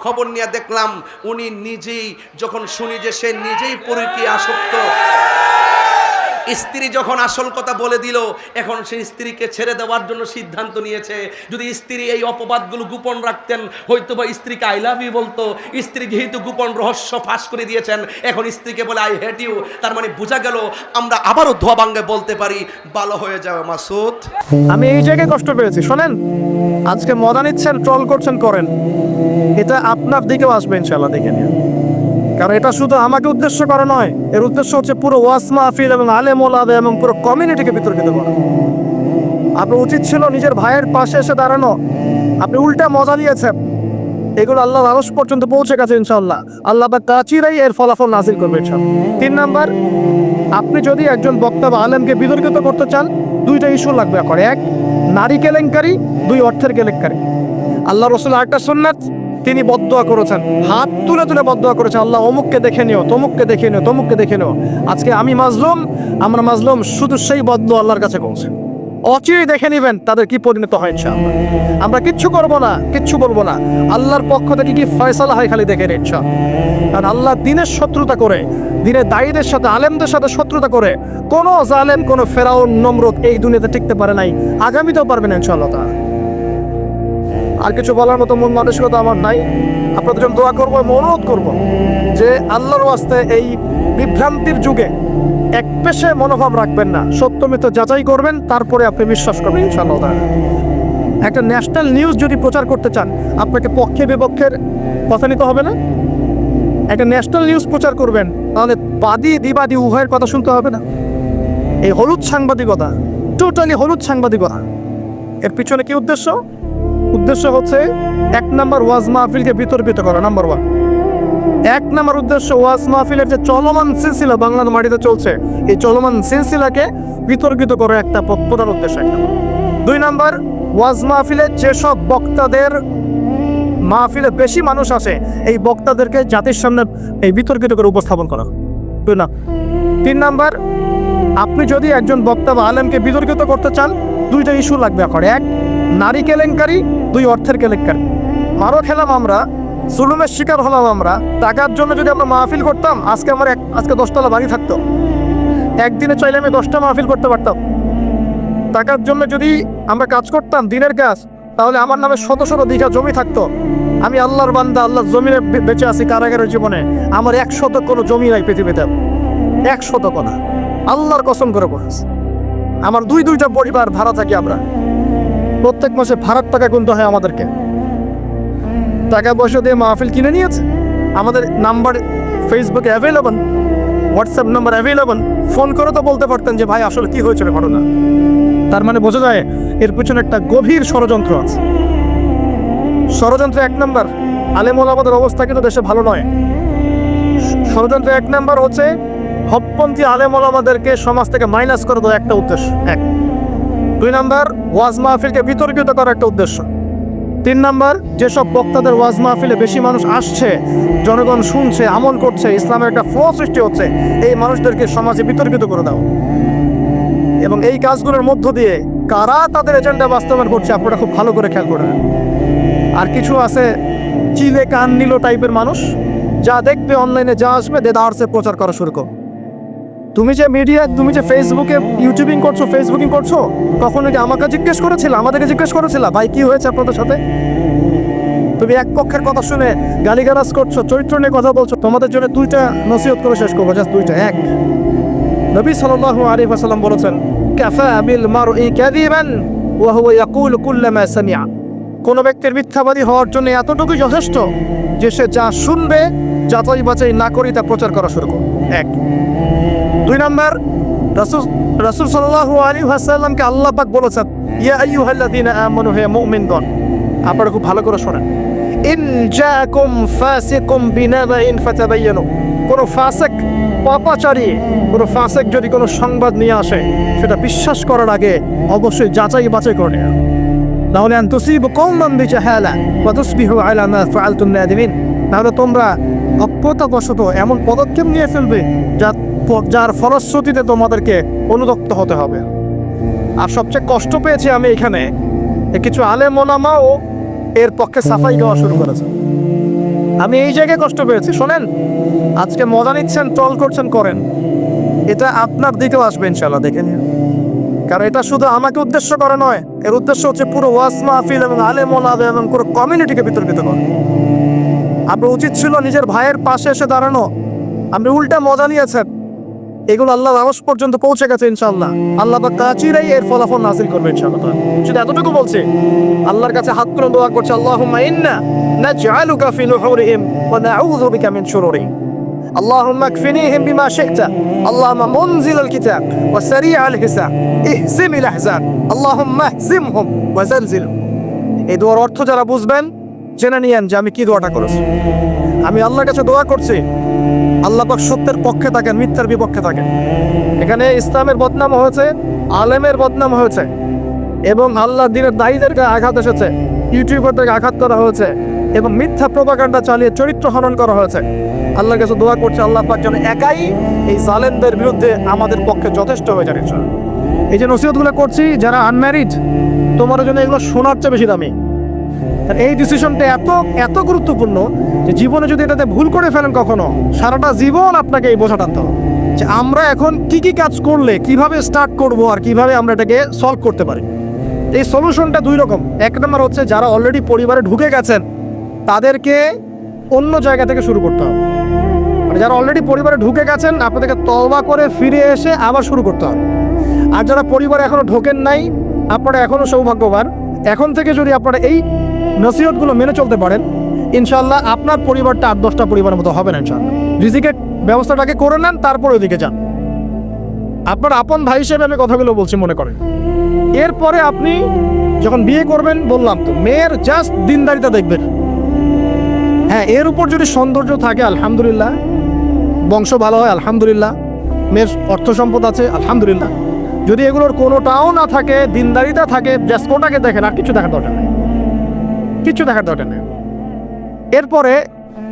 খবর নিয়ে দেখলাম উনি নিজেই যখন শুনি যে সে নিজেই পরিকে আসক্ত। স্ত্রী যখন আসল কথা বলে দিল, এখন সেই স্ত্রীকে ছেড়ে দেওয়ার জন্য সিদ্ধান্ত নিয়েছে। যদি স্ত্রী এই অপবাদগুলো গোপন রাখতেন হয়তো বা স্ত্রীকে আই লাভ ইউ বলতো। স্ত্রী যেহেতু গোপন রহস্য ফাঁস করে দিয়েছেন, এখন স্ত্রীকে বলে আই হেট ইউ তার মানে বোঝা গেল, আমরা আবারও ধোয়া ভাঙ্গে বলতে পারি, ভালো হয়ে যাবে মাসুদ আমি এই জায়গায় কষ্ট পেয়েছি, শোনেন? আজকে মজা নিচ্ছেন ট্রল করছেন, করেন। এটা আপনার দিকেও আসবে ইনশাল্লাহ দেখে নিয়ে কারণ এটা শুধু আমাকে উদ্দেশ্য করা নয়, এর উদ্দেশ্য হচ্ছে পুরো ওয়াস মাহফিল এবং আলেম ওলাদে এবং পুরো কমিউনিটিকে বিতর্কিত করা। আপনার উচিত ছিল নিজের ভাইয়ের পাশে এসে দাঁড়ানো। আপনি উল্টা মজা দিয়েছেন। এগুলো আল্লাহ আরস পর্যন্ত পৌঁছে গেছে ইনশাল্লাহ আল্লাহ বা কাচিরাই এর ফলাফল নাজিল করবে তিন নাম্বার, আপনি যদি একজন বক্তা বা আলেমকে বিতর্কিত করতে চান, দুইটা ইস্যু লাগবে। এক, নারী কেলেঙ্কারি, দুই, অর্থের কেলেঙ্কারি। আল্লাহ রসুল আরেকটা সুন্নাত তিনি বদদোয়া করেছেন। হাত তুলে তুলে বদদোয়া করেছেন। আল্লাহ, অমুককে দেখে নিও, তমুককে দেখে নিও, তমুককে দেখে নিও। আজকে আমি মাজলুম, আমরা মাজলুম, শুধু সেই বদ্ধ আল্লাহর কাছে পৌঁছে অচিরেই দেখে নেবেন তাদের কি পরিণত হয় ইনশাআল্লাহ। আমরা কিচ্ছু করব না, কিচ্ছু বলব না। আল্লাহর পক্ষ থেকে কি ফয়সালা হয় খালি দেখে নিচ্ছ কারণ আল্লাহ দিনের শত্রুতা করে, দিনের দায়ীদের সাথে, আলেমদের সাথে শত্রুতা করে, কোনো জালেম, কোনো ফেরাউন, নমরুদ এই দুনিয়াতে টিকতে পারে নাই। আগামীতেও পারবে না ইনশাআল্লাহ। আর কিছু বলার মতো মন মানসিকতা আমার নাই। আপনাদের জন্য দোয়া করব এবং অনুরোধ করব যে আল্লাহর ওয়াস্তে এই বিভ্রান্তির যুগে এক পেশে মনোভাব রাখবেন না। সত্য মিথ্যা যাচাই করবেন, তারপরে আপনি বিশ্বাস করবেন, ইনশাআল্লাহ। একটা ন্যাশনাল নিউজ যদি প্রচার করতে চান, আপনাকে পক্ষে বিপক্ষের কথা নিতে হবে না? একটা ন্যাশনাল নিউজ প্রচার করবেন, তাহলে বাদী দিবাদী উভয়ের কথা শুনতে হবে না? এই হলুদ সাংবাদিকতা, টোটালি হলুদ সাংবাদিকতা, এর পিছনে কি উদ্দেশ্য? উদ্দেশ্য হচ্ছে এক নম্বর ওয়াজ মাহফিলকে বিতর্কিত করা, নাম্বার ওয়ান এক নম্বর উদ্দেশ্য ওয়াজ মাহফিলের যে চলমান সিলসিলা বাংলার মাটিতে চলছে, এই চলমান সিলসিলাকে বিতর্কিত করা একটা প্রধান উদ্দেশ্য এক নম্বর। দুই নম্বর, ওয়াজ মাহফিলের যেসব বক্তাদের মাহফিলে বেশি মানুষ আসে, এই বক্তাদেরকে জাতির সামনে এই বিতর্কিত করে উপস্থাপন করা। দুই না তিন নাম্বার, আপনি যদি একজন বক্তা বা আলেমকে বিতর্কিত করতে চান, দুইটা ইস্যু লাগবে এখন। এক, নারী কেলেঙ্কারি দুই অর্থের কেলেঙ্কারি। মারও খেলাম আমরা, জুলুমের শিকার হলাম আমরা। টাকার জন্য যদি আমরা মাহফিল করতাম, আজকে আমার এক আজকে দশতলা বাড়ি থাকতো। একদিনে চাইলে আমি দশটা মাহফিল করতে পারতাম। টাকার জন্য যদি আমরা কাজ করতাম, দিনের কাজ, তাহলে আমার নামে শত শত দীঘা জমি থাকতো। আমি আল্লাহর বান্দা, আল্লাহর জমিনে বেঁচে আছি কারাগারের জীবনে। আমার এক শত কোনো জমি নাই পৃথিবীতে। এক শত কোনো আল্লাহর কসম করে বলেছে। আমার দুই দুইটা পরিবার ভাড়া থাকি আমরা। প্রত্যেক মাসে ভাড়ার টাকা গুনতে হয় আমাদেরকে। টাকা পয়সা দিয়ে মাহফিল কিনে নিয়েছে। আমাদের নাম্বার ফেসবুকে available WhatsApp number available phone করে তো বলতে পারতেন যে, ভাই, আসলে কি হয়েছিল ঘটনা? তার মানে বোঝা যায়, এর পিছনে একটা গভীর ষড়যন্ত্র আছে। ষড়যন্ত্র এক নাম্বার, আলেমুল আমাদের অবস্থা কিন্তু দেশে ভালো নয়। ষড়যন্ত্র এক নাম্বার হচ্ছে হকপন্থী আলেমুল আমাদেরকে সমাজ থেকে মাইনাস করে দেওয়া একটা উদ্দেশ্য, এক। দুই নাম্বার, ওয়াজ মাহফিলকে বিতর্কিত করার একটা উদ্দেশ্য। তিন নাম্বার, যেসব বক্তাদের ওয়াজ মাহফিলে বেশি মানুষ আসছে, জনগণ শুনছে, আমল করছে, ইসলামের একটা ফ্লো সৃষ্টি হচ্ছে, এই মানুষদেরকে সমাজে বিতর্কিত করে দাও। এবং এই কাজগুলোর মধ্য দিয়ে কারা তাদের এজেন্ডা বাস্তবায়ন করছে আপনারা খুব ভালো করে খেয়াল করে আর কিছু আছে চিলে কান নিল টাইপের মানুষ, যা দেখবে অনলাইনে যা আসবে দে দার্সে প্রচার করা শুরু কর তুমি যে মিডিয়া তুমি যে ফেসবুকে ইউটিউবিং করছ ফেসবুকিং করছ, কখনো কি আমাকে জিজ্ঞেস করেছিল? আমাদেরকে জিজ্ঞেস করেছিল? ভাই, কি হয়েছে আপনাদের সাথে? তুমি এক পক্ষের কথা শুনে গালিগালাজ করছ, চরিত্র নিয়ে কথা বলছো। তোমাদের জন্য দুইটা নসিহত করে শেষ করব, জাস্ট দুইটা। এক, নবী সাল্লাল্লাহু আলাইহি ওয়াসাল্লাম বলেছেন, কাফা বিল মারই কাযিবান ওয়া হুয়া ইয়াকুলু কুল্লামা সামিআ। কোন ব্যক্তির মিথ্যাবাদী হওয়ার জন্য এতটুকু যথেষ্ট যে সে যা শুনবে যাচাই বাছাই না করি তা প্রচার করা শুরু করবে। এক দুই নাম্বার, রাসূল রাসূল সাল্লাল্লাহু আলাইহি ওয়াসাল্লামকে আল্লাহ পাক বলেছেন, ইয়া আইয়ুহাল্লাযীনা আমানু, হে মুমিনগণ, আপনারা খুব ভালো করে শোনেন। ইন জাকুম ফাসিকুম বিনাবাইন ফাতাবায়ানু কোন ফাসিক, পাপাচারী, কোন ফাসিক যদি কোনো সংবাদ নিয়ে আসে, সেটা বিশ্বাস করার আগে অবশ্যই যাচাই বাছাই করে নেওয়া নাহলে আন তুসিবু কওমান বিজাহালা ওয়া তুসবিহু আলা মা ফাআলতুম নাদিমিন। তাহলে তোমরা অজ্ঞতাবশত এমন পদক্ষেপ নিয়ে ফেলবে যা যার ফলশ্রুতিতে তোমাদেরকে অনুতপ্ত হতে হবে। আর সবচেয়ে কষ্ট পেয়েছি আমি এখানে কিছু আলে ওলামাও এর পক্ষে সাফাই গাওয়া শুরু করেছে। আমি এই জায়গায় কষ্ট পেয়েছি, শোনেন? আজকে মজা নিচ্ছেন, ট্রল করছেন, করেন। এটা আপনার দিকেও আসবে ইনশাল্লাহ দেখে নিন। কারণ এটা শুধু আমাকে উদ্দেশ্য করে নয়, এর উদ্দেশ্য হচ্ছে পুরো ওয়াস মাহফিল এবং আলে ওলাদ এবং পুরো কমিউনিটিকে বিতর্কিত করা। আপনার উচিত ছিল নিজের ভাইয়ের পাশে এসে দাঁড়ানো। আপনি উল্টা মজা নিয়েছেন। এগুলো আল্লাহ আওয়াজ পর্যন্ত পৌঁছে গেছে ইনশাল্লাহ আল্লাহ বা কাচিরাই এর ফলাফল নাজিল করবে ইনশাল্লাহ শুধু এতটুকু বলছে আল্লাহর কাছে হাত করে দোয়া করছে আল্লাহুম্মা ইন্না নাজআলুকা ফি নুহুরিহিম ওয়া নাউযু বিকা মিন শুরুরিহিম اللهم اكفنيهم بما شئت اللهم منزل الكتاب وسريع الحساب اهزم الاحزاب اللهم اهزمهم وزلزلهم এই দোয়ার অর্থ যারা বুঝবেন জেনে নিয়েন যে আমি কি দোয়াটা করেছি আমি আল্লাহর কাছে দোয়া করছি আল্লাহ পাক সত্যের পক্ষে থাকেন, মিথ্যার বিপক্ষে থাকেন। এখানে ইসলামের বদনাম হয়েছে, আলেমের বদনাম হয়েছে, এবং আল্লাহ দিনের দায়ীদেরকে আঘাত এসেছে ইউটিউবারদেরকে আঘাত করা হয়েছে, এবং মিথ্যা প্রপাগান্ডা চালিয়ে চরিত্র হনন করা হয়েছে। আল্লাহর কাছে দোয়া করছে, আল্লাহ পাক যেন একাই এই জালেমদের বিরুদ্ধে আমাদের পক্ষে যথেষ্ট হয়ে যান এই যে নসিহতগুলো করছি, যারা আনম্যারিড তোমার জন্য এগুলো শোনার চেয়ে বেশি দামি। এই ডিসিশনটা এত এত গুরুত্বপূর্ণ যে জীবনে যদি এটাতে ভুল করে ফেলেন কখনো, সারাটা জীবন আপনাকে এই বোঝা টানতে হবে। যে আমরা এখন কি কি কাজ করলে, কীভাবে স্টার্ট করব আর কীভাবে আমরা এটাকে সলভ করতে পারি। এই সলিউশনটা দুই রকম। এক নম্বর হচ্ছে যারা অলরেডি পরিবারে ঢুকে গেছেন, তাদেরকে অন্য জায়গা থেকে শুরু করতে হবে। মানে যারা অলরেডি পরিবারে ঢুকে গেছেন, আপনাদেরকে তওবা করে ফিরে এসে আবার শুরু করতে হবে। আর যারা পরিবারে এখনও ঢোকেন নাই, আপনারা এখনও সৌভাগ্যবান। এখন থেকে যদি আপনারা এই নসিহতগুলো মেনে চলতে পারেন। ইনশাল্লাহ আপনার পরিবারটা আট দশটা পরিবারের মতো হবে না ইনশাল্লাহ রিজিকের ব্যবস্থাটাকে করে নেন, তারপর ওইদিকে যান। আপনার আপন ভাই হিসেবে আমি কথাগুলো বলছি মনে করেন। এরপরে আপনি যখন বিয়ে করবেন, বললাম তো, মেয়ের জাস্ট দিনদারিতা দেখবেন। হ্যাঁ এর উপর যদি সৌন্দর্য থাকে, আলহামদুলিল্লাহ। বংশ ভালো হয়, আলহামদুলিল্লাহ। মেয়ের অর্থ সম্পদ আছে, আলহামদুলিল্লাহ। যদি এগুলোর কোনোটাও না থাকে দিনদারিতা থাকে, জাস্ট কোটাকে দেখেন, আর কিছু দেখার দরকার নেই। কিছু দেখার দরকার নেই। এরপরে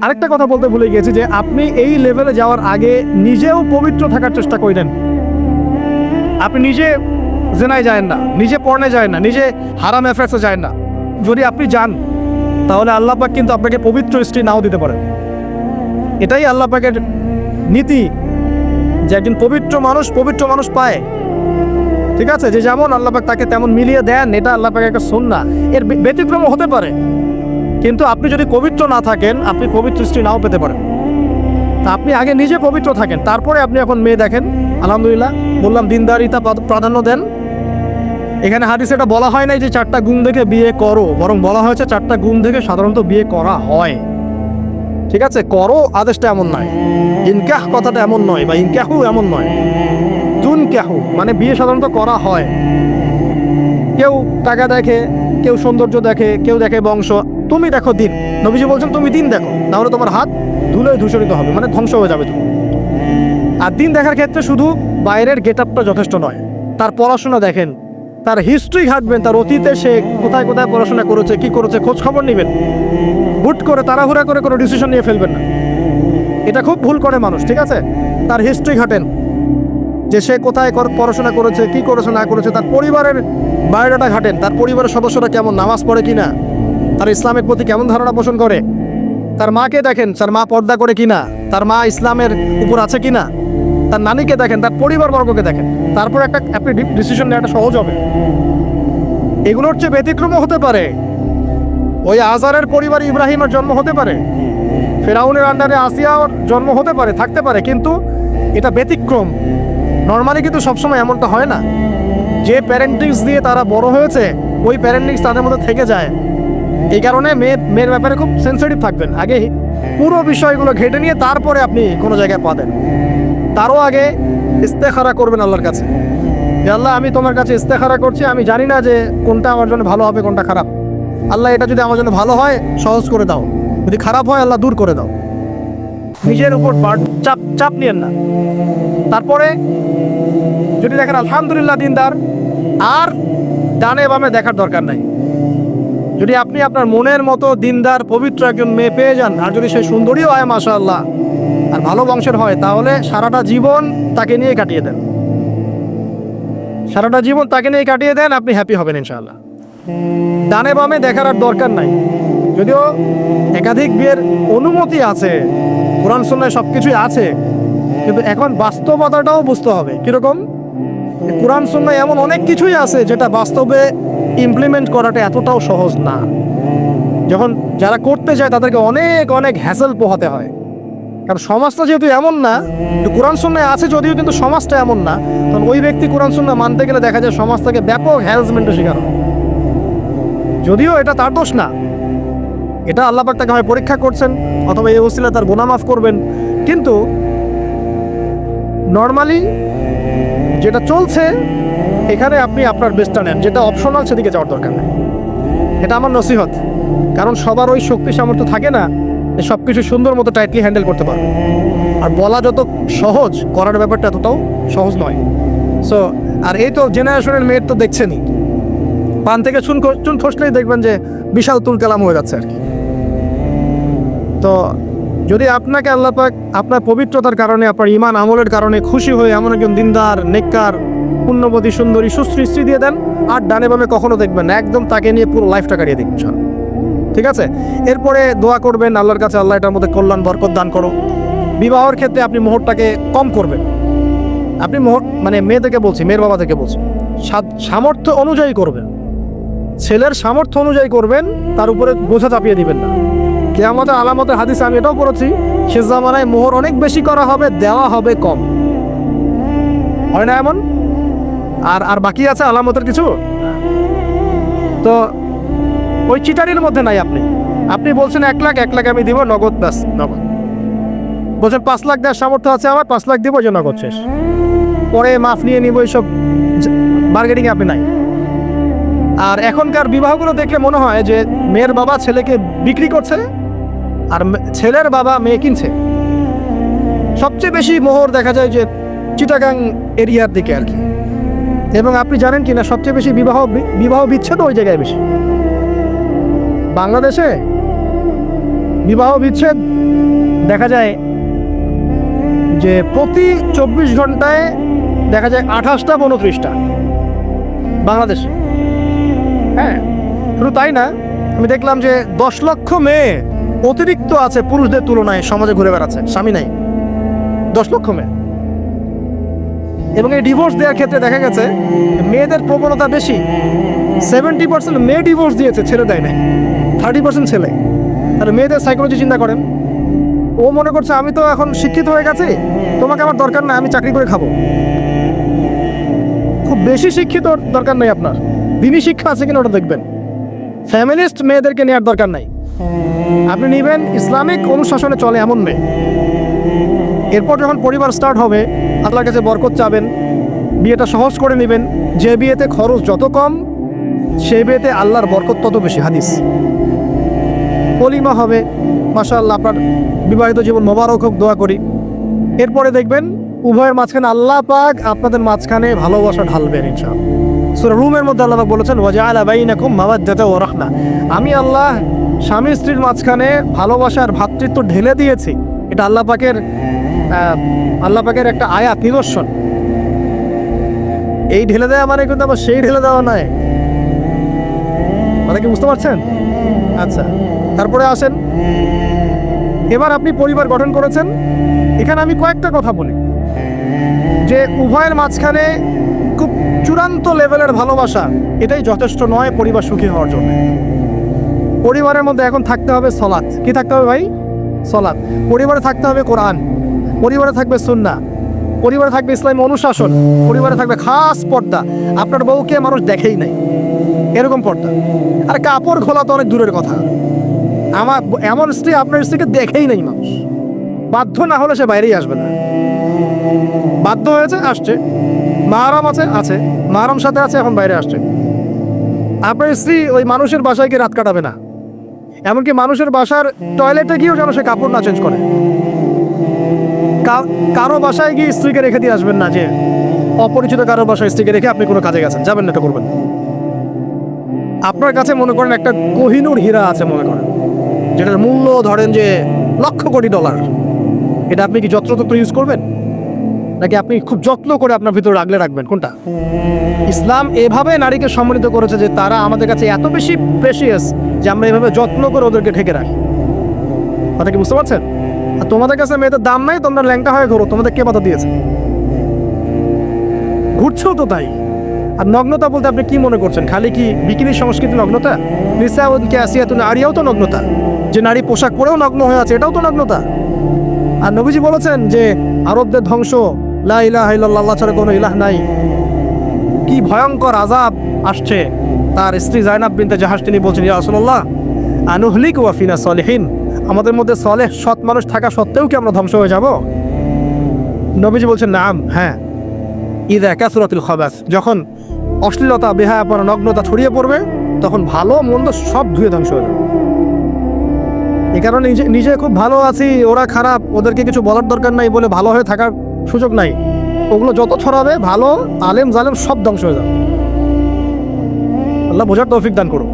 আরেকটা কথা বলতে ভুলে গিয়েছি যে আপনি এই লেভেলে যাওয়ার আগে নিজেও পবিত্র থাকার চেষ্টা করেন আপনি নিজে জেনায় যায় না, নিজে পড়নে যায় না, নিজে হারাম অ্যাফেয়ার্সে যায় না। যদি আপনি যান, তাহলে আল্লাহ পাক কিন্তু আপনাকে পবিত্র স্ত্রী নাও দিতে পারেন। এটাই আল্লাহ পাকের নীতি যে একজন পবিত্র মানুষ পবিত্র মানুষ পায়। ঠিক আছে? যে যেমন আল্লাহ পাক তাকে তেমন মিলিয়ে দেন, এটা আল্লাহ পাকের একটা সন্না এর ব্যতিক্রম হতে পারে। কিন্তু আপনি যদি পবিত্র না থাকেন, আপনি পবিত্র স্ত্রী নাও পেতে পারেন। তা আপনি আগে নিজে পবিত্র থাকেন, তারপরে আপনি এখন মেয়ে দেখেন। আলহামদুলিল্লাহ, বললাম দিনদারিতা প্রাধান্য দেন। এখানে হাদিসে এটা বলা হয় নাই যে চারটা গুণ দেখে বিয়ে করো, বরং বলা হয়েছে চারটা গুণ দেখে সাধারণত বিয়ে করা হয়। ঠিক আছে? করো, আদেশটা এমন নয়। ইনকাহ কথাটা এমন নয় বা ইনকাহু এমন নয়। তুন কাহু মানে বিয়ে সাধারণত করা হয়। কেউ টাকা দেখে, কেউ সৌন্দর্য দেখে, কেউ দেখে বংশ। তুমি দেখো দিন। নবীজি বলছেন, তুমি দিন দেখো তাহলে তোমার হাত ধুলোয় ধূসরিত হবে মানে ধ্বংস হয়ে যাবে তুমি। আর দিন দেখার ক্ষেত্রে শুধু বাইরের গেট আপটা যথেষ্ট নয়। তার পড়াশোনা দেখেন, তার হিস্ট্রি ঘাটবেন, তার অতীতে সে কোথায় কোথায় পড়াশোনা করেছে, কি করেছে, খোঁজ খবর নেবেন। হুট করে তাড়াহুড়া করে কোনো ডিসিশন নিয়ে ফেলবেন না। এটা খুব ভুল করে মানুষ, ঠিক আছে? তার হিস্ট্রি ঘাটেন। যে সে কোথায় পড়াশোনা করেছে, কি করেছে, না করেছে, তার পরিবারের বায়োডাটা ঘাটেন। তার পরিবারের সদস্যরা কেমন, নামাজ পড়ে কিনা? তার ইসলামের প্রতি কেমন ধারণা পোষণ করে? তার মাকে দেখেন, তার মা পর্দা করে কিনা? তার মা ইসলামের উপর আছে কিনা? তার নানিকে দেখেন, তার পরিবারবর্গকে দেখেন। তারপর একটা আপনি ডিসিশন নেওয়াটা সহজ হবে। এগুলোর চেয়ে ব্যতিক্রমও হতে পারে। ওই আজারের পরিবার ইব্রাহিমের জন্ম হতে পারে। ফেরাউনের আন্ডারে আসিয়ার জন্ম হতে পারে, থাকতে পারে, কিন্তু এটা ব্যতিক্রম। নর্মালি কিন্তু সবসময় এমনটা হয় না। যে প্যারেন্টিংস দিয়ে তারা বড় হয়েছে, ওই প্যারেন্টিংস তাদের মধ্যে থেকে যায়। এই কারণে মেয়ে, মেয়ের ব্যাপারে খুব সেন্সিটিভ থাকবেন। আগে পুরো বিষয়গুলো ঘেটে নিয়ে তারপরে আপনি কোনো জায়গায় পা দেন। তারও আগে ইস্তেখারা করবেন আল্লাহর কাছে। আল্লাহ, আমি তোমার কাছে ইস্তেখারা করছি, আমি জানি না যে কোনটা আমার জন্য ভালো হবে, কোনটা খারাপ। আল্লাহ এটা যদি আমার জন্য ভালো হয়, সহজ করে দাও। যদি খারাপ হয়, আল্লাহ দূর করে দাও। নিজের উপর চাপ চাপ নিয়েন না। তারপরে যদি দেখেন আলহামদুলিল্লাহ দিনদার, আর ডানে বামে দেখার দরকার নাই। যদি আপনি আপনার মনের মতো দিনদার, পবিত্র একজন মেয়ে পেয়ে যান, আর যদি সে সুন্দরীও হয় মাসা আল্লাহ আর ভালো বংশের হয়, তাহলে সারাটা জীবন তাকে নিয়ে কাটিয়ে দেন। সারাটা জীবন তাকে নিয়ে কাটিয়ে দেন, আপনি হ্যাপি হবেন, ইনশাআল্লাহ। ডানে বামে দেখার আর দরকার নাই। যদিও একাধিক বিয়ের অনুমতি আছে, কোরআন সন্ন্যায় সব কিছুই আছে, কিন্তু এখন বাস্তবতাটাও বুঝতে হবে। কীরকম? কোরআন সন্ন্যায় এমন অনেক কিছুই আছে যেটা বাস্তবে ইমপ্লিমেন্ট করাটা এতটাও সহজ না। যখন যারা করতে যায় তাদেরকে অনেক অনেক হ্যাসেল পোহাতে হয়। কারণ সমাজটা যেহেতু এমন না কোরআন সন্ন্যায় আছে যদিও কিন্তু সমাজটা এমন না, তখন ওই ব্যক্তি কোরআন সন্না মানতে গেলে দেখা যায় সমাজ থেকে ব্যাপক হ্যারাসমেন্টের শিকার হয়। যদিও এটা তার দোষ না। এটা আল্লাপাক তাকে হয় পরীক্ষা করছেন, অথবা এই ওসিলা তার গোনা মাফ করবেন। কিন্তু নর্মালি যেটা চলছে, এখানে আপনি আপনার বেস্টটা নেন। যেটা অপশনাল সেদিকে যাওয়ার দরকার নেই। এটা আমার নসিহত। কারণ সবার ওই শক্তি সামর্থ্য থাকে না সব কিছু সুন্দর মতো টাইটলি হ্যান্ডেল করতে পারবে। আর বলা যত সহজ, করার ব্যাপারটা এতটাও সহজ নয়। সো আর এই তো জেনারেশনের মেয়ের তো দেখছেনই। পান থেকে চুন চুন খসলেই দেখবেন যে বিশাল তুল কালাম হয়ে যাচ্ছে আর কি। তো যদি আপনাকে আল্লাহ পাক আপনার পবিত্রতার কারণে, আপনার ইমান আমলের কারণে খুশি হয়ে এমন একজন দিনদার, নেককার, পুণ্যবতী, সুন্দরী স্ত্রী দিয়ে দেন, আর ডানে বামে কখনো দেখবেন একদম তাকে নিয়ে পুরো লাইফটা কাটিয়ে ইনশাআল্লাহ। ঠিক আছে? এরপরে দোয়া করবেন, আল্লাহর কাছে আল্লাহ এটার মধ্যে কল্যাণ, বরকত দান করো বিবাহর ক্ষেত্রে আপনি মোহরটাকে কম করবেন। আপনি মোহর মানে মেয়েদেরকে বলছি, মেয়ের বাবা থেকে বলছি সামর্থ্য অনুযায়ী করবেন। ছেলের সামর্থ্য অনুযায়ী করবেন, তার উপরে বোঝা চাপিয়ে দিবেন না। কেয়ামতের আলামতের হাদিস আমি এটাও পড়েছি শেষ জামানায় মোহর অনেক বেশি করা হবে, দেওয়া হবে কম। হয় না এমন? আর আর বাকি আছে আলামতের কিছু? তো ওই চিটারির মধ্যে নাই আপনি। আপনি বলছেন এক লাখ এক লাখ আমি দিব, নগদ, ব্যাস, নগদ। বলছেন পাঁচ লাখ দেওয়ার সামর্থ্য আছে আমার, পাঁচ লাখ দিব যে নগদ শেষ। পরে মাফ নিয়ে নিব, এইসব বার্গেটিংয়ে আপনি নাই। আর এখনকার বিবাহগুলো দেখলে মনে হয় যে মেয়ের বাবা ছেলেকে বিক্রি করছে আর ছেলের বাবা মেয়ে কিনছে। সবচেয়ে বেশি মোহর দেখা যায় যে চিটাগাং এরিয়ার দিকে আর কি। এবং আপনি জানেন কি না সবচেয়ে বেশি বিবাহ বিবাহ বিচ্ছেদ ওই জায়গায় বেশি। বাংলাদেশে বিবাহ বিচ্ছেদ দেখা যায় যে প্রতি চব্বিশ ঘন্টায় দেখা যায় আঠাশটা উনত্রিশটা বাংলাদেশে। হ্যাঁ শুধু তাই না, আমি দেখলাম যে দশ লক্ষ মেয়ে অতিরিক্ত আছে পুরুষদের তুলনায় সমাজে ঘুরে বেড়াচ্ছে, স্বামী নাই। দশ লক্ষ মেয়ে। এবং এই ডিভোর্স দেওয়ার ক্ষেত্রে দেখা গেছে, মেয়েদের প্রবণতা বেশি। সেভেন্টি পার্সেন্ট মেয়ে ডিভোর্স দিয়েছে, ছেলে দেয় নাই। থার্টি পার্সেন্ট ছেলে। তাহলে মেয়েদের সাইকোলজি চিন্তা করেন। ও মনে করছে, আমি তো এখন শিক্ষিত হয়ে গেছি, তোমাকে আমার দরকার নাই, আমি চাকরি করে খাব। খুব বেশি শিক্ষিত দরকার নেই আপনার। দিনী শিক্ষা আছে কিনা ওটা দেখবেন। ফ্যামিলিস্ট মেয়েদেরকে নেওয়ার দরকার নাই। আপনি নেবেন, ইসলামিক অনুশাসনে চলে এমন মেয়ে। এরপর যখন পরিবার স্টার্ট হবে, আল্লাহর কাছে বরকত চাবেন, বিয়েটা সহজ করে নেবেন, যে বিয়েতে খরচ যত কম সে বিয়েতে আল্লাহর বরকত তত বেশি। হাদিস। পলিমা হবে মাসা আল্লাহ আপনার বিবাহিত জীবন মোবারক হোক, দোয়া করি। এরপরে দেখবেন, উভয়ের মাঝখানে আল্লাহ পাক আপনাদের মাঝখানে ভালোবাসা ঢালবেন, ইনশাআল্লাহ। সুরা রুমের মধ্যে আল্লাহ বলেছেন, ওয়াজআলা বাইনাকুম মাওয়াদ্দাতা ওয়া রাহমা। আমি আল্লাহ স্বামী স্ত্রীর মাঝখানে ভালোবাসার ভ্রাতৃত্ব ঢেলে দিয়েছি। এটা আল্লাহ পাকের আল্লাহ পাকের একটা আয়াত, নিদর্শন। এই ঢেলে দেওয়া মানে কিন্তু আবার সেই ঢেলে দেওয়া নয়। কথা কি বুঝতে পারছেন? আচ্ছা তারপরে আসেন। এবার আপনি পরিবার গঠন করেছেন। এখানে আমি কয়েকটা কথা বলি। যে উভয়ের মাঝখানে চূড়ান্ত লেভেলের ভালোবাসা, এটাই যথেষ্ট নয় পরিবার সুখী হওয়ার জন্য। পরিবারের মধ্যে এখন থাকতে হবে সলাৎ। কি থাকতে হবে ভাই? সলাৎ। পরিবারে থাকতে হবে কোরআন। পরিবারে থাকবে সুন্না পরিবারে থাকবে ইসলামী অনুশাসন। পরিবারে থাকবে খাস পর্দা। আপনার বউকে মানুষ দেখেই নাই। এরকম পর্দা। আর কাপড় খোলা তো অনেক দূরের কথা। আমার এমন স্ত্রী, আপনার স্ত্রীকে দেখেই নাই মানুষ। বাধ্য না হলে সে বাইরেই আসবে না। বাধ্য হয়েছে, আসছে। মাহারাম আছে? আছে। মাহারাম সাথে আছে, এখন বাইরে আসছে। আপনার স্ত্রী ওই মানুষের বাসায় গিয়ে রাত কাটাবে না। এমনকি মানুষের বাসার টয়লেটে গিয়েও যেন সে কাপড় না চেঞ্জ করে। কারও বাসায় গিয়ে স্ত্রীকে রেখে দিয়ে আসবেন না যে অপরিচিত কারও বাসায় স্ত্রীকে রেখে আপনি কোনো কাজে গেছেন। যাবেন না এটা করবেন। আপনার কাছে মনে করেন একটা কোহিনুর হীরা আছে মনে করেন, যেটার মূল্য ধরেন যে লক্ষ কোটি ডলার। এটা আপনি কি যত্রতত্র ইউজ করবেন? নাকি আপনি খুব যত্ন করে আপনার ভিতরে রাখলে রাখবেন? কোনটা? ইসলাম এভাবে নারীকে সম্মানিত করেছে যে তারা আমাদের কাছে এত বেশি প্রেশিয়াস যে আমরা এভাবে যত্ন করে ওদেরকে ঢেকে রাখি। কথা কি বুঝতে পারছেন? আর তোমাদের কাছে মেয়েদের দাম নাই, তোমরা ল্যাংটা হয়ে ঘোরো। তোমাদের কে বাধা দিয়েছে? ঘুরছেও তো তাই। আর নগ্নতা বলতে আপনি কি মনে করছেন? খালি কি বিকিনির সংস্কৃতি নগ্নতা? নিসা কে আসিয়া তো নারীও তো নগ্নতা। যে নারী পোশাক পরেও নগ্ন হয়ে আছে, এটাও তো নগ্নতা। আর নবীজি বলেছেন যে আরবদের ধ্বংস লা ইলাহা ইল্লাল্লাহ ছাড়া কোনো ইলাহ নাই। কি ভয়ঙ্কর আজাব আসছে। তার স্ত্রী জাইনাব বিনতে জাহাজ তিনি বলছেন, ইয়া রাসূলুল্লাহ, আনুহলিক ওয়াফিনা সলিহিন? আমাদের মধ্যে সলেহ সৎ মানুষ থাকা সত্ত্বেও কি আমরা ধ্বংস হয়ে যাব? নবীজি বলছেন, নাম হ্যাঁ। ইদা ক্যাসুরাতুল খবাস, যখন অশ্লীলতা, বেহায়াপনা, নগ্নতা ছড়িয়ে পড়বে, তখন ভালো মন্দ সব ধুয়ে ধ্বংস হয়ে যাবে। এ কারণে নিজে নিজে খুব ভালো আছি, ওরা খারাপ, ওদেরকে কিছু বলার দরকার নাই বলে ভালো হয়ে থাকার সুযোগ নাই। ওগুলো যত ছড়াবে, ভালো, আলেম জালেম সব ধ্বংস হয়ে যাবে। আল্লাহ বোঝার তৌফিক দান করুন।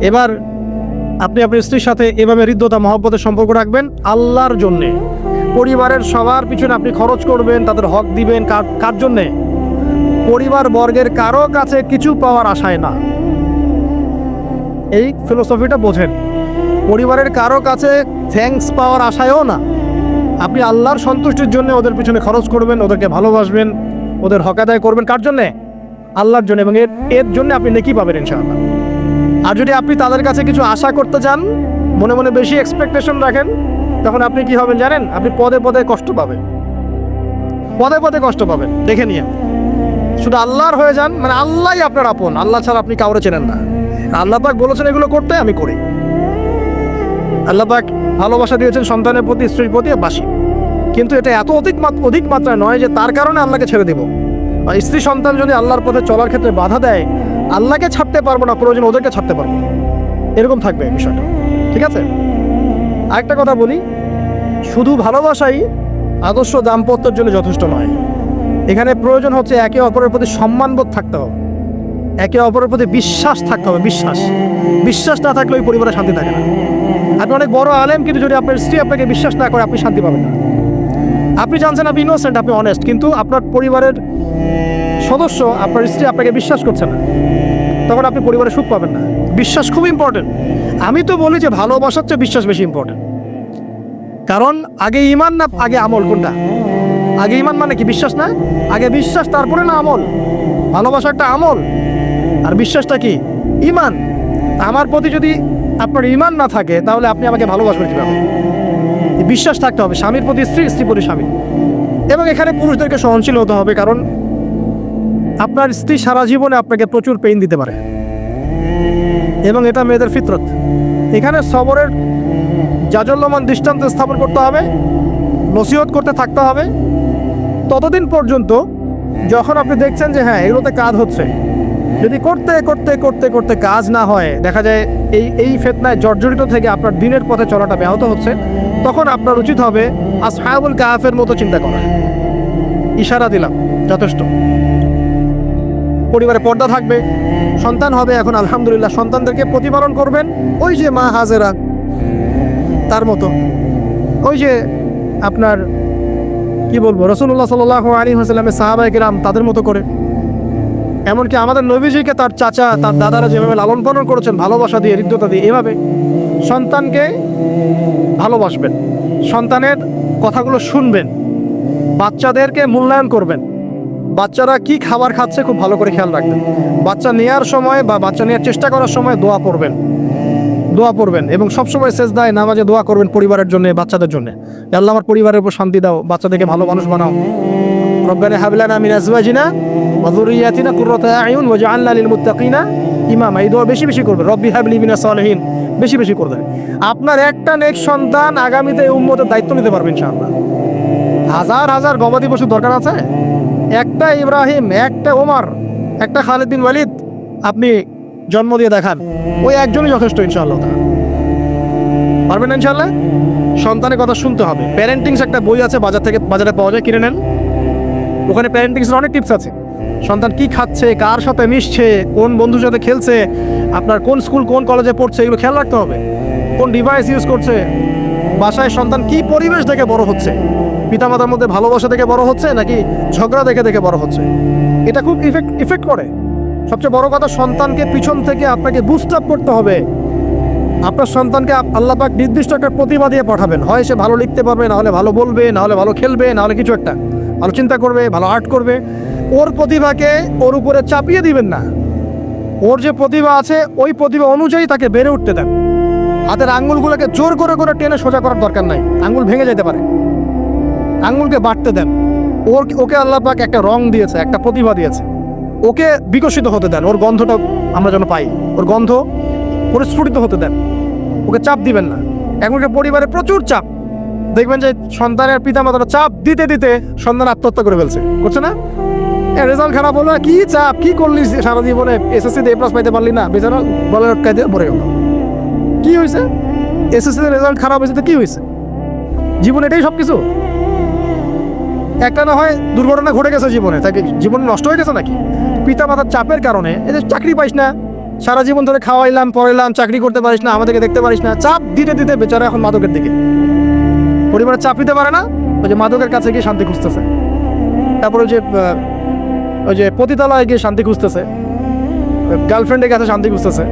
এবার আপনি আপনার স্ত্রীর সাথে এভাবে হৃদ্যতা, মহব্বতের সম্পর্ক রাখবেন আল্লাহর জন্যে। পরিবারের সবার পিছনে আপনি খরচ করবেন, তাদের হক দিবেন, কার কার জন্যে? পরিবার বর্গের কারও কাছে কিছু পাওয়ার আশায় না। এই ফিলোসফিটা বোঝেন। পরিবারের কারও কাছে থ্যাঙ্কস পাওয়ার আশায়ও না। আপনি আল্লাহর সন্তুষ্টির জন্য ওদের পিছনে খরচ করবেন, ওদেরকে ভালোবাসবেন, ওদের হক আদায় করবেন। কার জন্যে? আল্লাহর জন্য এবং এর এর জন্য আপনি নেকি পাবেন ইনশাআল্লাহ। আর যদি আপনি তাদের কাছে কিছু আশা করতে চান, মনে মনে বেশি এক্সপেকটেশন রাখেন, তখন আপনি কি হবেন জানেন? আপনি পদে পদে কষ্ট পাবেন। পদে পদে কষ্ট পাবেন। দেখে নিয়ে। শুধু আল্লাহর হয়ে যান মানে আল্লাহই আপনার আপন। আল্লাহ ছাড়া আপনি কাউরে চেনেন না। আল্লাহ পাক বলেছেন এগুলো করতে, আমি করি। আল্লাহ পাক ভালোবাসা দিয়েছেন সন্তানের প্রতি, স্ত্রীর প্রতি বাসি। কিন্তু এটা এত অধিক অধিক মাত্রায় নয় যে তার কারণে আল্লাহকে ছেড়ে দেব। স্ত্রী সন্তান যদি আল্লাহর পথে চলার ক্ষেত্রে বাধা দেয়, আল্লাহকে ছাড়তে পারব না, প্রয়োজন ওদেরকে ছাড়তে পারব এরকম থাকবে বিষয়টা। ঠিক আছে? আরেকটা কথা বলি, শুধু ভালোবাসাই আদর্শ দাম্পত্যের জন্য যথেষ্ট নয়। এখানে প্রয়োজন হচ্ছে একে অপরের প্রতি সম্মানবোধ থাকতে হবে। একে অপরের প্রতি বিশ্বাস থাকতে হবে, বিশ্বাস। বিশ্বাস না থাকলে ওই পরিবারে শান্তি থাকে না। আপনি অনেক বড় আলেম, কিন্তু যদি আপনার স্ত্রী আপনাকে বিশ্বাস না করে, আপনি শান্তি পাবেন না। আপনি জানছেন আপনি ইনোসেন্ট আপনি অনেস্ট কিন্তু আপনার পরিবারের সদস্য, আপনার স্ত্রী আপনাকে বিশ্বাস করছে না। তখন আপনি পরিবারে সুখ পাবেন না। বিশ্বাস খুব ইম্পর্টেন্ট আমি তো বলি যে ভালোবাসার চেয়ে বিশ্বাস বেশি ইম্পর্টেন্ট কারণ আগে ইমান না, আগে আমল কোনটা? আগে ইমান মানে কি? বিশ্বাস না? আগে বিশ্বাস, তারপরে না আমল। ভালোবাসা একটা আমল। আর বিশ্বাসটা কি? ইমান। আমার প্রতি যদি আপনার ইমান না থাকে, তাহলে আপনি আমাকে ভালোবাসবেন কীভাবে? বিশ্বাস থাকতে হবে, স্বামীর প্রতি স্ত্রী স্ত্রী প্রতি স্বামী। এবং এখানে পুরুষদেরকে সহনশীল হতে হবে, কারণ আপনার স্ত্রী সারা জীবনে আপনাকে প্রচুর পেইন দিতে পারে। এবং এটা মেয়েদের ফিতরত। এখানে সবরের জাজল্যমান দৃষ্টান্ত স্থাপন করতে হবে, নসিহত করতে থাকতে হবে। ততদিন পর্যন্ত যখন আপনি দেখছেন যে হ্যাঁ এগুলোতে কাজ হচ্ছে যদি করতে করতে করতে করতে কাজ না হয়, দেখা যায় এই এই ফেতনায় জর্জরিত থেকে আপনার দিনের পথে চলাটা ব্যাহত হচ্ছে, তখন আপনার উচিত হবে আসহাবুল কাহাফের মতো চিন্তা করা। ইশারা দিলাম, যথেষ্ট। পরিবারে পর্দা থাকবে, সন্তান হবে, এখন আলহামদুলিল্লাহ সন্তানদেরকে প্রতিপালন করবেন, ওই যে মা হাজেরা, তার মতো। ওই যে আপনার, কি বলব রসুল্লাহ সাল আলী হাসলামের সাহাবাই কিরাম, তাদের মতো করে। এমনকি আমাদের নবীজিকে তার চাচা, তার দাদারা যেভাবে লালন পালন করেছেন, ভালোবাসা দিয়ে, হৃদ্যতা দিয়ে, এভাবে সন্তানকে ভালোবাসবেন, সন্তানের কথাগুলো শুনবেন, বাচ্চাদেরকে মূল্যায়ন করবেন। বাচ্চারা কি খাবার খাচ্ছে খুব ভালো করে খেয়াল রাখবেন। বাচ্চা নেওয়ার সময় বা বাচ্চা নেওয়ার চেষ্টা করার সময় দোয়া পড়বেন। দোয়া পড়বেন এবং সবসময় শেষ দায় নামাজে দোয়া করবেন পরিবারের জন্য, বাচ্চাদের জন্য। আল্লাহ আমার পরিবারের উপর শান্তি দাও, বাচ্চাদেরকে ভালো মানুষ বানাও। রব্বানা হাবলানা মিন আজওয়াজিনা ওয়া যুররিয়াতিনা কুররাতা আয়ুন ওয়াজআলনা লিল মুত্তাকিনা এই দোয়া বেশি বেশি করবেন। রব্বি হাবলি মিনাস সালিহিন। বেশি বেশি করবেন আপনার একটা নেক্সট সন্তান আগামীতে এই উম্মতের দায়িত্ব নিতে পারবেন ইনশাআল্লাহ। হাজার হাজার গবাদি পশু দরকার আছে। একটা ইব্রাহিম, একটা ওমর একটা খালিদ বিন ওয়ালিদ আপনি জন্ম দিয়ে দেখান। ওই একজনই যথেষ্ট ইনশাআল্লাহ। পারবেন ইনশাআল্লাহ? সন্তানের কথা শুনতে হবে। প্যারেন্টিংস একটা বই আছে, বাজার থেকে, বাজারে পাওয়া যায়, কিনে নেন। ওখানে প্যারেন্টিংসের অনেক টিপস আছে। সন্তান কি খাচ্ছে, কার সাথে মিশছে, কোন বন্ধুর সাথে খেলছে, আপনার কোন স্কুল কোন কলেজে পড়ছে, এগুলো খেয়াল রাখতে হবে। কোন ডিভাইস ইউজ করছে, বাসায় সন্তান কি পরিবেশ দেখে বড় হচ্ছে? পিতামাতার মধ্যে ভালোবাসা দেখে বড় হচ্ছে, নাকি ঝগড়া দেখে দেখে বড় হচ্ছে? এটা খুব ইফেক্ট ইফেক্ট করে। সবচেয়ে বড় কথা, সন্তানকে পিছন থেকে আপনাকে বুস্ট আপ করতে হবে। আপনার সন্তানকে আপ- আল্লাহ পাক নির্দিষ্ট একটা প্রতিভা দিয়ে পাঠাবেন। হয় সে ভালো লিখতে পারবে, না হলে ভালো বলবে, না হলে ভালো খেলবে, না হলে কিছু একটা। ভালো চিন্তা করবে, ভালো আর্ট করবে। ওর প্রতিভাকে ওর উপরে চাপিয়ে দিবেন না। ওর যে প্রতিভা আছে, ওই প্রতিভা অনুযায়ী তাকে বেড়ে উঠতে দেন। হাতের আঙ্গুলগুলোকে জোর করে করে টেনে সোজা করার দরকার নাই। আঙ্গুল ভেঙে যেতে পারে। আঙ্গুলকে বাড়তে দেন। ওর, ওকে আল্লাহ পাক একটা রং দিয়েছে, একটা প্রতিভা দিয়েছে। ওকে বিকশিত হতে দেন। ওর গন্ধটা আমরা যেন পাই। ওর গন্ধ পরিস্ফুটিত হতে দেন। ওকে চাপ দিবেন না। এখনকার পরিবারে প্রচুর চাপ। দেখবেন যে সন্তানের পিতা মাতারা চাপ দিতে দিতে সন্তান আত্মহত্যা করে ফেলছে। করছে না? রেজাল্ট খারাপ হলো, কি চাপ? কি করলি সারা জীবনে? এসএসসি এ প্লাস পাইতে পারলি না। বেচারা বলে কায়দে পড়ে গেল। কি হয়েছে? এসএসসি রেজাল্ট খারাপ হয়েছে তো কি হয়েছে? জীবন এটাই সব কিছু একটা না হয় দুর্ঘটনা ঘটে গেছে জীবনে, তাকে জীবন নষ্ট হয়ে গেছে নাকি? পিতা মাতার চাপের কারণে যে চাকরি পাইস না, সারা জীবন ধরে খাওয়াইলাম, পড়াইলাম, চাকরি করতে পারিস না, আমাদেরকে দেখতে পারিস না, চাপ দিতে দিতে বেচারা এখন মাদকের দিকে। পরিবারে চাপ দিতে পারে না, ওই যে মাদকের কাছে গিয়ে শান্তি খুঁজতেছে। তারপরে ওই যে ওই যে পতিতালয়ে গিয়ে শান্তি খুঁজতেছে। গার্লফ্রেন্ডের কাছে শান্তি খুঁজতেছে।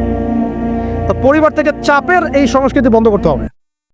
তো পরিবার থেকে চাপের এই সংস্কৃতি বন্ধ করতে হবে।